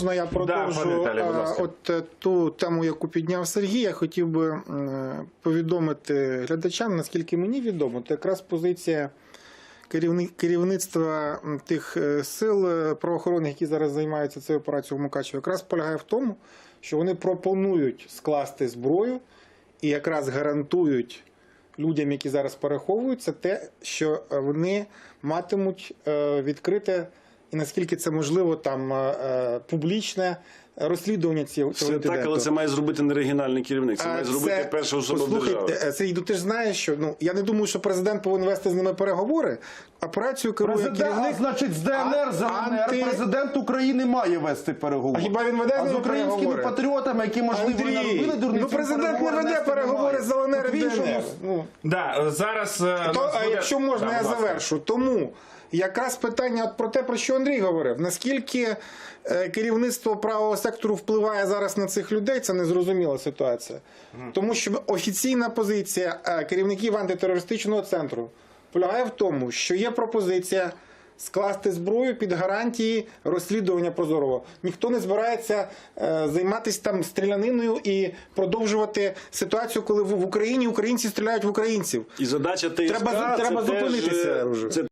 Можна я продовжу будь е, ласка. от е, ту тему, яку підняв Сергій. Я хотів би повідомити глядачам, наскільки мені відомо, то якраз позиція керівни- керівництва тих е, сил правоохоронних, які зараз займаються цією операцією в Мукачево, якраз полягає в тому, що вони пропонують скласти зброю і якраз гарантують людям, які зараз переховуються, те, що вони матимуть відкрите і наскільки це можливо, там е, е, публічне розслідування цього, Це так, але це має зробити не регіональний керівник. Це має А, зробити перша особа Послухайте, держави. е, Сергій, ну ти ж знаєш, що ну я не думаю, що президент повинен вести з ними переговори. Операцію керує Президент, а керівник. значить, з ДНР, А- з ЛНР анти- президент України має вести переговори. А хіба він веде з А з українськими переговори? патріотами, які можливо Андрій, наробили дурниці, ну президент не веде переговори з ЛНР і в іншому ДНР. Ну, Да, е, зараз е, То, а якщо можна, Да, я завершу. Тому якраз питання от про те, про що Андрій говорив. Наскільки е, керівництво правого сектору впливає зараз на цих людей, це незрозуміла ситуація. Тому що офіційна позиція е, керівників антитерористичного центру полягає в тому, що є пропозиція. Скласти зброю під гарантії розслідування прозорого. Ніхто не збирається е, займатися там стріляниною і продовжувати ситуацію, коли в Україні українці стріляють в українців. І задача ТСК Треба- це треба теж, зупинитися. Це